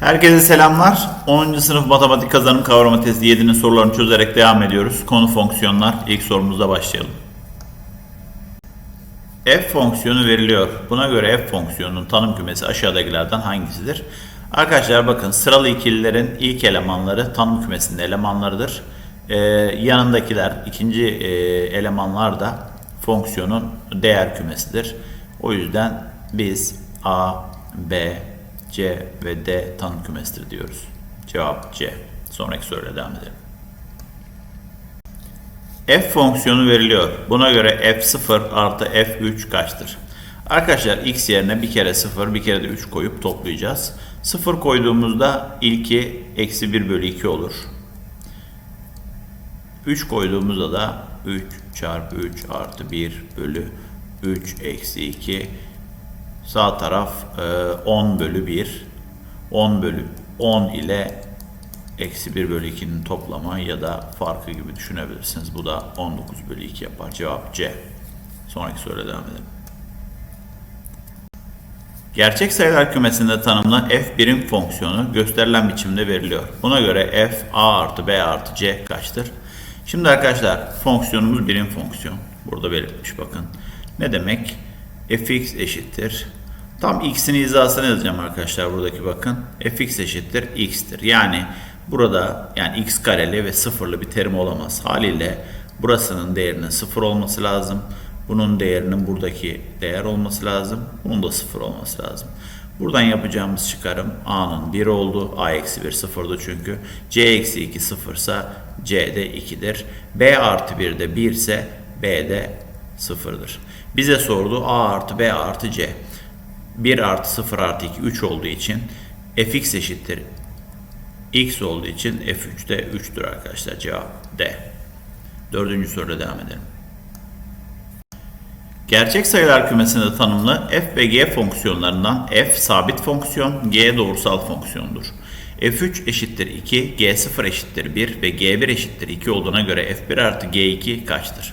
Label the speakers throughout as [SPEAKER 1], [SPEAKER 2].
[SPEAKER 1] Herkese selamlar. 10. sınıf matematik kazanım kavrama testi 7'nin sorularını çözerek devam ediyoruz. Konu fonksiyonlar. İlk sorumuzla başlayalım. F fonksiyonu veriliyor. Buna göre F fonksiyonunun tanım kümesi aşağıdakilerden hangisidir? Arkadaşlar bakın sıralı ikililerin ilk elemanları tanım kümesinde elemanlarıdır. Ee, yanındakiler ikinci e, elemanlar da fonksiyonun değer kümesidir. O yüzden biz A, B, C ve D tanım kümesidir diyoruz. Cevap C. Sonraki soruyla devam edelim. F fonksiyonu veriliyor. Buna göre f0 artı f3 kaçtır? Arkadaşlar x yerine bir kere 0 bir kere de 3 koyup toplayacağız. 0 koyduğumuzda ilki eksi 1 bölü 2 olur. 3 koyduğumuzda da 3 çarpı 3 artı 1 bölü 3 eksi 2 Sağ taraf e, 10 bölü 1. 10 bölü 10 ile eksi 1 bölü 2'nin toplamı ya da farkı gibi düşünebilirsiniz. Bu da 19 bölü 2 yapar. Cevap C. Sonraki soruyla devam edelim. Gerçek sayılar kümesinde tanımlı f birim fonksiyonu gösterilen biçimde veriliyor. Buna göre f a artı b artı c kaçtır? Şimdi arkadaşlar fonksiyonumuz birim fonksiyon. Burada belirtmiş bakın. Ne demek? fx eşittir. Tam x'in hizasını yazacağım arkadaşlar buradaki bakın. fx eşittir x'tir. Yani burada yani x kareli ve sıfırlı bir terim olamaz. Haliyle burasının değerinin sıfır olması lazım. Bunun değerinin buradaki değer olması lazım. Bunun da sıfır olması lazım. Buradan yapacağımız çıkarım a'nın 1 oldu. a eksi 1 sıfırdı çünkü. c eksi 2 sıfırsa c de 2'dir. b artı 1 de 1 ise b de sıfırdır. Bize sordu a artı b artı c. 1 artı 0 artı 2 3 olduğu için fx eşittir x olduğu için f3 de 3'tür arkadaşlar. Cevap D. Dördüncü soruya devam edelim. Gerçek sayılar kümesinde tanımlı f ve g fonksiyonlarından f sabit fonksiyon, g doğrusal fonksiyondur. f3 eşittir 2, g0 eşittir 1 ve g1 eşittir 2 olduğuna göre f1 artı g2 kaçtır?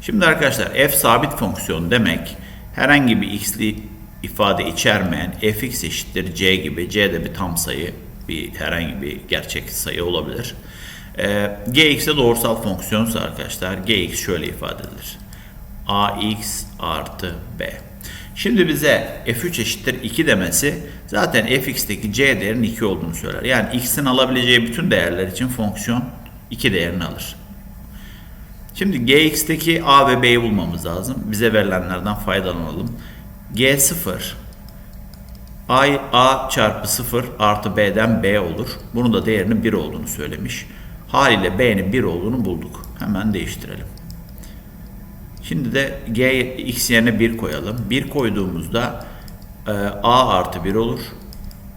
[SPEAKER 1] Şimdi arkadaşlar f sabit fonksiyon demek herhangi bir x'li ifade içermeyen fx eşittir c gibi c de bir tam sayı bir herhangi bir gerçek sayı olabilir. Ee, gx de doğrusal fonksiyonsa arkadaşlar gx şöyle ifade edilir. ax artı b. Şimdi bize f3 eşittir 2 demesi zaten fx'teki c değerinin 2 olduğunu söyler. Yani x'in alabileceği bütün değerler için fonksiyon 2 değerini alır. Şimdi gx'teki a ve b'yi bulmamız lazım. Bize verilenlerden faydalanalım. G0 a, a çarpı 0 artı b'den b olur. Bunun da değerinin 1 olduğunu söylemiş. Haliyle b'nin 1 olduğunu bulduk. Hemen değiştirelim. Şimdi de g x yerine 1 koyalım. 1 koyduğumuzda e, a artı 1 olur.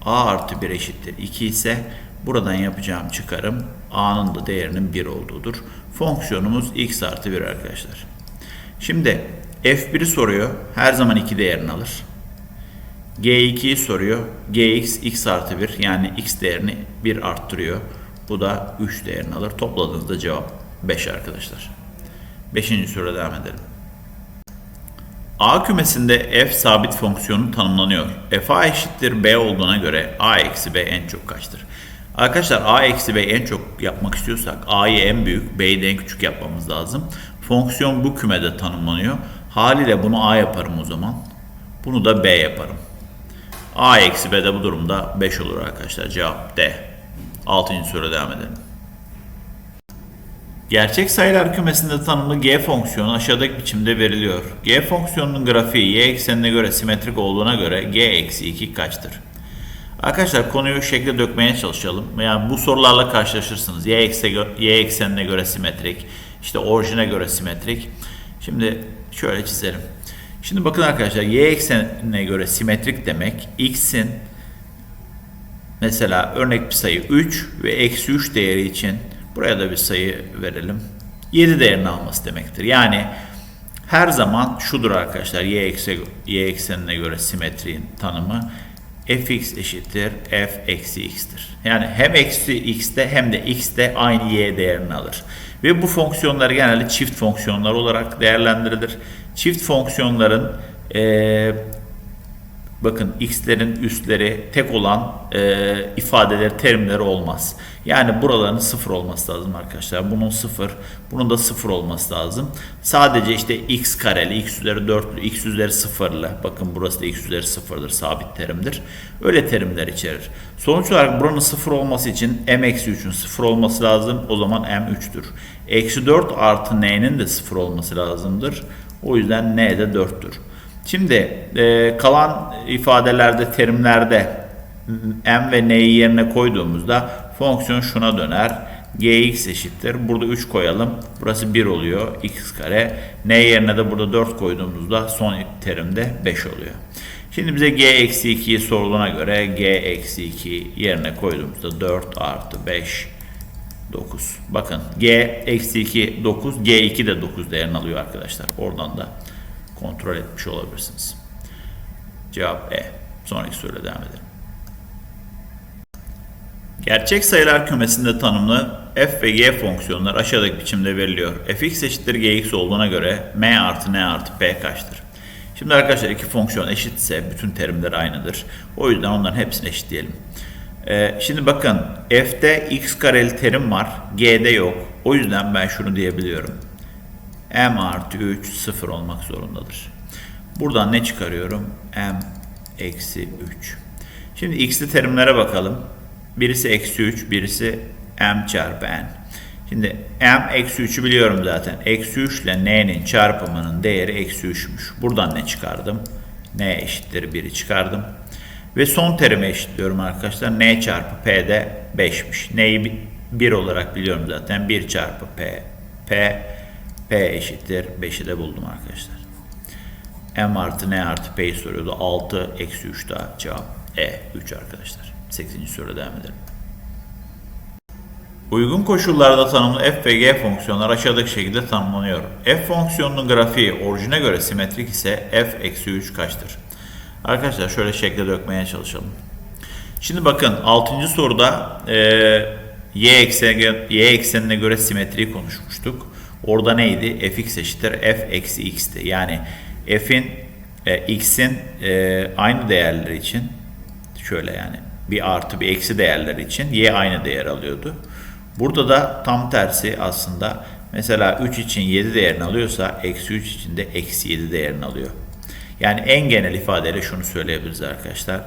[SPEAKER 1] a artı 1 eşittir 2 ise buradan yapacağım çıkarım a'nın da değerinin 1 olduğudur. Fonksiyonumuz x artı 1 arkadaşlar. Şimdi f1'i soruyor. Her zaman 2 değerini alır. g2'yi soruyor. gx x artı 1 yani x değerini 1 arttırıyor. Bu da 3 değerini alır. Topladığınızda cevap 5 arkadaşlar. 5. soruya devam edelim. A kümesinde f sabit fonksiyonu tanımlanıyor. f a eşittir b olduğuna göre a eksi b en çok kaçtır? Arkadaşlar a eksi b en çok yapmak istiyorsak a'yı en büyük b'yi de en küçük yapmamız lazım. Fonksiyon bu kümede tanımlanıyor. Haliyle bunu a yaparım o zaman. Bunu da b yaparım. a eksi b de bu durumda 5 olur arkadaşlar. Cevap D. 6. soruya devam edelim. Gerçek sayılar kümesinde tanımlı g fonksiyonu aşağıdaki biçimde veriliyor. g fonksiyonunun grafiği y eksenine göre simetrik olduğuna göre g eksi 2 kaçtır? Arkadaşlar konuyu şekle dökmeye çalışalım. Yani bu sorularla karşılaşırsınız. Y, ekse, y eksenine göre simetrik, işte orijine göre simetrik. Şimdi şöyle çizelim. Şimdi bakın arkadaşlar y eksenine göre simetrik demek x'in mesela örnek bir sayı 3 ve eksi 3 değeri için buraya da bir sayı verelim. 7 değerini alması demektir. Yani her zaman şudur arkadaşlar y, ekse, y eksenine göre simetriğin tanımı fx eşittir f eksi x'tir. Yani hem eksi x'te hem de x'te aynı y değerini alır. Ve bu fonksiyonlar genelde çift fonksiyonlar olarak değerlendirilir. Çift fonksiyonların e, bakın x'lerin üstleri tek olan e, ifadeleri, terimleri olmaz. Yani buraların sıfır olması lazım arkadaşlar. Bunun sıfır, bunun da sıfır olması lazım. Sadece işte x kareli, x üzeri 4'lü, x üzeri sıfırlı. Bakın burası da x üzeri sıfırdır, sabit terimdir. Öyle terimler içerir. Sonuç olarak buranın sıfır olması için m eksi 3'ün sıfır olması lazım. O zaman m 3'tür. Eksi 4 artı n'nin de sıfır olması lazımdır. O yüzden n de 4'tür. Şimdi e, kalan ifadelerde, terimlerde m ve n'yi yerine koyduğumuzda fonksiyon şuna döner. gx eşittir. Burada 3 koyalım. Burası 1 oluyor. x kare. n yerine de burada 4 koyduğumuzda son terimde 5 oluyor. Şimdi bize g eksi 2'yi soruluna göre g eksi 2 yerine koyduğumuzda 4 artı 5 9. Bakın g eksi 2 9. g2 de 9 değerini alıyor arkadaşlar. Oradan da kontrol etmiş olabilirsiniz. Cevap E. Sonraki soruyla devam edelim. Gerçek sayılar kümesinde tanımlı f ve g fonksiyonlar aşağıdaki biçimde veriliyor. fx eşittir gx olduğuna göre m artı n artı p kaçtır? Şimdi arkadaşlar iki fonksiyon eşitse bütün terimler aynıdır. O yüzden onların hepsini eşitleyelim. Ee, şimdi bakın f'te x kareli terim var, g'de yok. O yüzden ben şunu diyebiliyorum. M artı 3 sıfır olmak zorundadır. Buradan ne çıkarıyorum? m eksi 3. Şimdi x'li terimlere bakalım. Birisi eksi 3, birisi m çarpı n. Şimdi m eksi 3'ü biliyorum zaten. Eksi 3 ile n'nin çarpımının değeri eksi 3'müş. Buradan ne çıkardım? n eşittir 1'i çıkardım. Ve son terime eşitliyorum arkadaşlar. n çarpı p de 5'miş. n'yi 1 olarak biliyorum zaten. 1 çarpı p. p p eşittir 5'i de buldum arkadaşlar. m artı n artı p'yi soruyordu. 6 eksi 3 daha cevap e 3 arkadaşlar. 8. soruya devam edelim. Uygun koşullarda tanımlı f ve g fonksiyonlar aşağıdaki şekilde tanımlanıyor. f fonksiyonunun grafiği orijine göre simetrik ise f eksi 3 kaçtır? Arkadaşlar şöyle şekle dökmeye çalışalım. Şimdi bakın 6. soruda e, y, eksen, y eksenine göre simetriyi konuşmuştuk. Orada neydi? fx eşittir f eksi x'ti. Yani f'in e, x'in e, aynı değerleri için şöyle yani bir artı bir eksi değerleri için y aynı değer alıyordu. Burada da tam tersi aslında mesela 3 için 7 değerini alıyorsa eksi 3 için de eksi 7 değerini alıyor. Yani en genel ifadeyle şunu söyleyebiliriz arkadaşlar.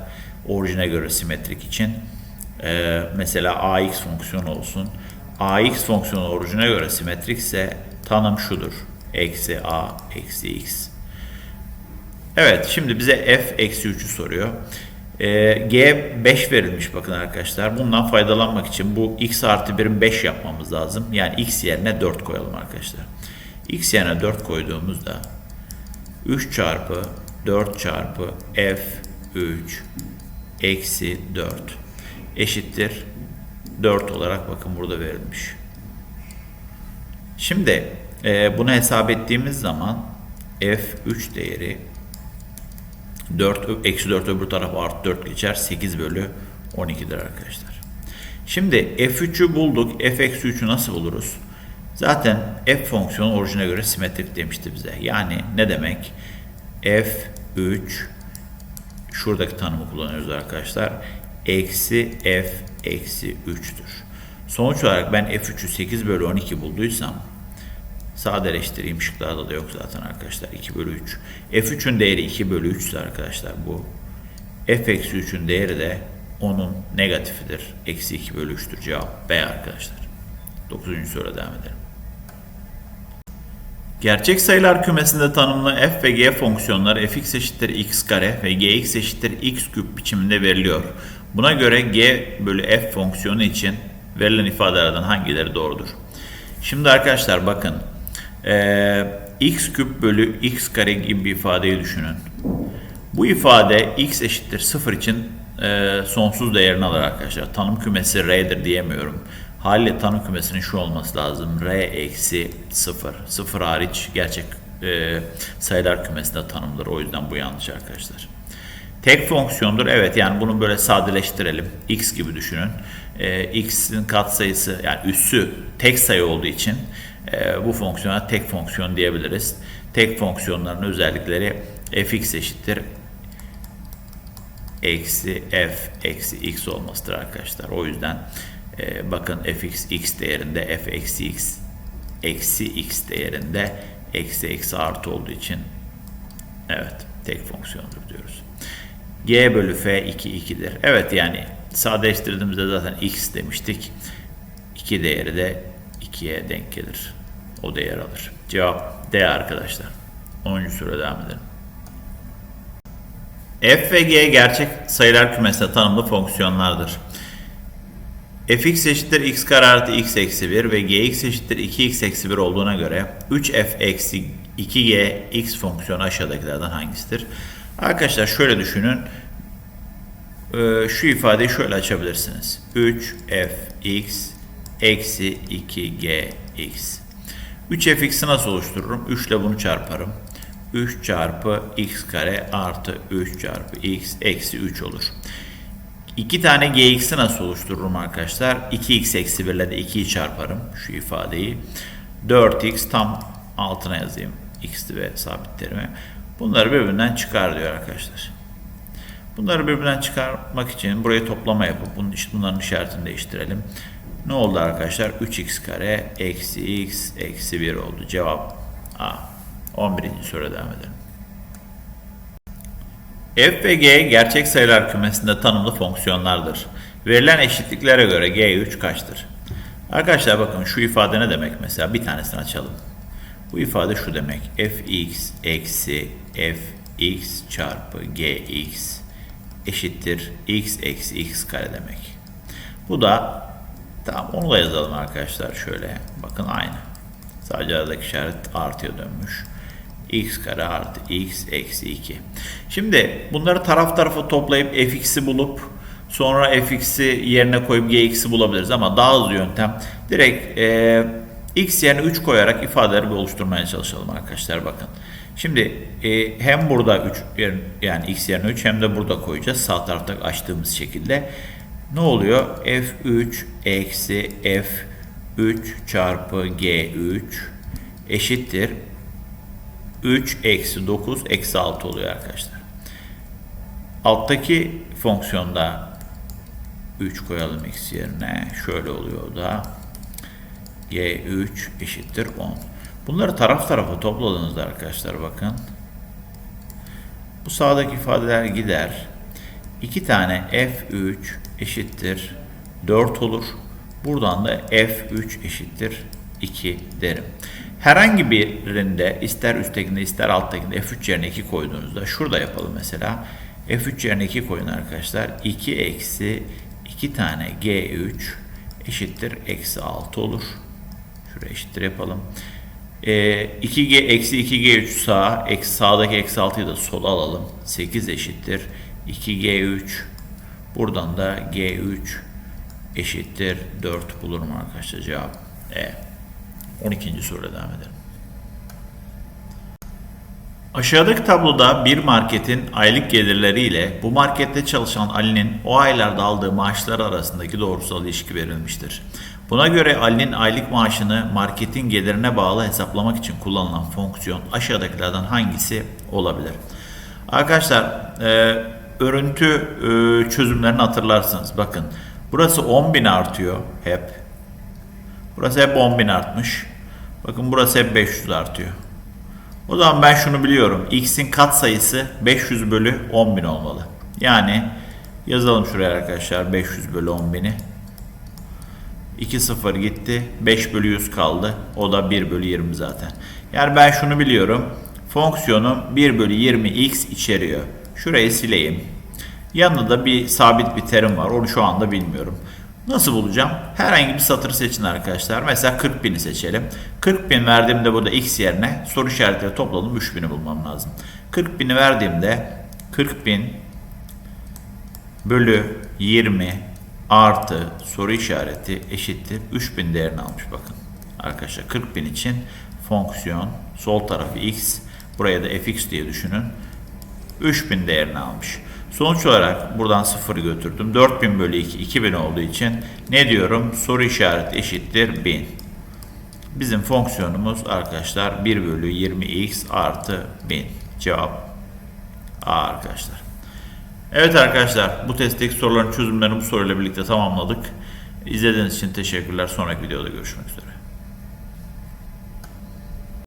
[SPEAKER 1] Orijine göre simetrik için e, mesela ax fonksiyonu olsun. ax fonksiyonu orijine göre simetrik ise tanım şudur. Eksi a eksi x. Evet şimdi bize f eksi 3'ü soruyor. E, G 5 verilmiş bakın arkadaşlar. Bundan faydalanmak için bu x artı 1'in 5 yapmamız lazım. Yani x yerine 4 koyalım arkadaşlar. x yerine 4 koyduğumuzda 3 çarpı 4 çarpı f 3 eksi 4 eşittir 4 olarak bakın burada verilmiş. Şimdi e, bunu hesap ettiğimiz zaman f3 değeri 4 eksi 4 öbür taraf artı 4 geçer. 8 bölü 12'dir arkadaşlar. Şimdi f3'ü bulduk. f eksi 3'ü nasıl buluruz? Zaten f fonksiyonu orijine göre simetrik demişti bize. Yani ne demek? f3 şuradaki tanımı kullanıyoruz arkadaşlar. Eksi f eksi 3'tür. Sonuç olarak ben f3'ü 8 bölü 12 bulduysam Sadeleştireyim. Şıklarda da yok zaten arkadaşlar. 2 bölü 3. F3'ün değeri 2 bölü 3 ise arkadaşlar bu. F eksi 3'ün değeri de onun negatifidir. Eksi 2 bölü 3'tür. Cevap B arkadaşlar. 9. soruya devam edelim. Gerçek sayılar kümesinde tanımlı f ve g fonksiyonları fx eşittir x kare ve gx eşittir x küp biçiminde veriliyor. Buna göre g bölü f fonksiyonu için verilen ifadelerden hangileri doğrudur? Şimdi arkadaşlar bakın e, x küp bölü x kare gibi bir ifadeyi düşünün. Bu ifade x eşittir 0 için e, sonsuz değerini alır arkadaşlar. Tanım kümesi r'dir diyemiyorum. Haliyle tanım kümesinin şu olması lazım. r eksi 0. 0 hariç gerçek e, sayılar kümesinde tanımdır. O yüzden bu yanlış arkadaşlar. Tek fonksiyondur. Evet yani bunu böyle sadeleştirelim. X gibi düşünün. E, X'in katsayısı yani üssü tek sayı olduğu için e, bu fonksiyona tek fonksiyon diyebiliriz. Tek fonksiyonların özellikleri fx eşittir eksi f eksi x olmasıdır arkadaşlar. O yüzden e, bakın fx x değerinde f eksi x eksi x değerinde eksi eksi artı olduğu için evet tek fonksiyondur diyoruz. g bölü f 2 2'dir. Evet yani sadeleştirdiğimizde zaten x demiştik. 2 değeri de 2'ye denk gelir. O değer alır. Cevap D arkadaşlar. 10. soruya devam edelim. F ve G gerçek sayılar kümesine tanımlı fonksiyonlardır. fx eşittir x kare artı x eksi 1 ve gx eşittir 2x eksi 1 olduğuna göre 3f eksi 2g x fonksiyonu aşağıdakilerden hangisidir? Arkadaşlar şöyle düşünün. Ee, şu ifadeyi şöyle açabilirsiniz. 3fx eksi 2gx. 3fx'i nasıl oluştururum? 3 ile bunu çarparım. 3 çarpı x kare artı 3 çarpı x eksi 3 olur. 2 tane gx'i nasıl oluştururum arkadaşlar? 2x eksi 1 ile de 2'yi çarparım şu ifadeyi. 4x tam altına yazayım x'li ve sabitlerimi. Bunları birbirinden çıkar diyor arkadaşlar. Bunları birbirinden çıkarmak için burayı toplama yapıp bunun, bunların işaretini değiştirelim. Ne oldu arkadaşlar? 3x kare eksi x eksi 1 oldu. Cevap A. 11. soruya devam edelim. F ve G gerçek sayılar kümesinde tanımlı fonksiyonlardır. Verilen eşitliklere göre G3 kaçtır? Arkadaşlar bakın şu ifade ne demek mesela bir tanesini açalım. Bu ifade şu demek. fx eksi fx çarpı gx eşittir x eksi x kare demek. Bu da tamam onu da yazalım arkadaşlar şöyle. Bakın aynı. Sadece aradaki işaret artıya dönmüş. x kare artı x eksi 2. Şimdi bunları taraf tarafa toplayıp fx'i bulup sonra fx'i yerine koyup gx'i bulabiliriz ama daha hızlı yöntem direkt e, x yerine 3 koyarak ifadeleri bir oluşturmaya çalışalım arkadaşlar bakın. Şimdi e, hem burada 3 yani x yerine 3 hem de burada koyacağız sağ tarafta açtığımız şekilde. Ne oluyor? f3 eksi f3 çarpı g3 eşittir 3 eksi 9 eksi 6 oluyor arkadaşlar. Alttaki fonksiyonda 3 koyalım x yerine. Şöyle oluyor da y3 eşittir 10. Bunları taraf tarafa topladığınızda arkadaşlar bakın. Bu sağdaki ifadeler gider. 2 tane f3 eşittir 4 olur. Buradan da f3 eşittir 2 derim. Herhangi birinde ister üsttekinde ister alttakinde f3 yerine 2 koyduğunuzda şurada yapalım mesela. f3 yerine 2 koyun arkadaşlar. 2 eksi 2 tane g3 eşittir eksi 6 olur. Şuraya eşittir yapalım. E, 2g eksi 2g3 sağ, eksi sağdaki eksi 6'yı da sola alalım. 8 eşittir 2g3. Buradan da g3 eşittir 4 bulurum arkadaşlar cevap E. 12. soruya devam edelim. Aşağıdaki tabloda bir marketin aylık gelirleri ile bu markette çalışan Ali'nin o aylarda aldığı maaşlar arasındaki doğrusal ilişki verilmiştir. Buna göre Ali'nin aylık maaşını marketin gelirine bağlı hesaplamak için kullanılan fonksiyon aşağıdakilerden hangisi olabilir? Arkadaşlar e, örüntü e, çözümlerini hatırlarsınız. Bakın burası 10.000 artıyor hep. Burası hep 10.000 artmış. Bakın burası hep 500 artıyor. O zaman ben şunu biliyorum. X'in kat sayısı 500 bölü 10.000 olmalı. Yani yazalım şuraya arkadaşlar 500 bölü 10.000'i. 2 0 gitti. 5 bölü 100 kaldı. O da 1 bölü 20 zaten. Yani ben şunu biliyorum. Fonksiyonum 1 bölü 20 x içeriyor. Şurayı sileyim. Yanında da bir sabit bir terim var. Onu şu anda bilmiyorum. Nasıl bulacağım? Herhangi bir satır seçin arkadaşlar. Mesela 40 bini seçelim. 40 bin verdiğimde burada x yerine soru işaretleri topladım 3 bini bulmam lazım. 40 bini verdiğimde 40 bin bölü 20 artı soru işareti eşittir 3000 değerini almış bakın. Arkadaşlar 40 bin için fonksiyon sol tarafı x buraya da fx diye düşünün. 3000 değerini almış. Sonuç olarak buradan 0 götürdüm. 4000 bölü 2 2000 olduğu için ne diyorum? Soru işareti eşittir 1000. Bizim fonksiyonumuz arkadaşlar 1 bölü 20x artı 1000. Cevap A arkadaşlar. Evet arkadaşlar bu testteki soruların çözümlerini bu soruyla birlikte tamamladık. İzlediğiniz için teşekkürler. Sonraki videoda görüşmek üzere.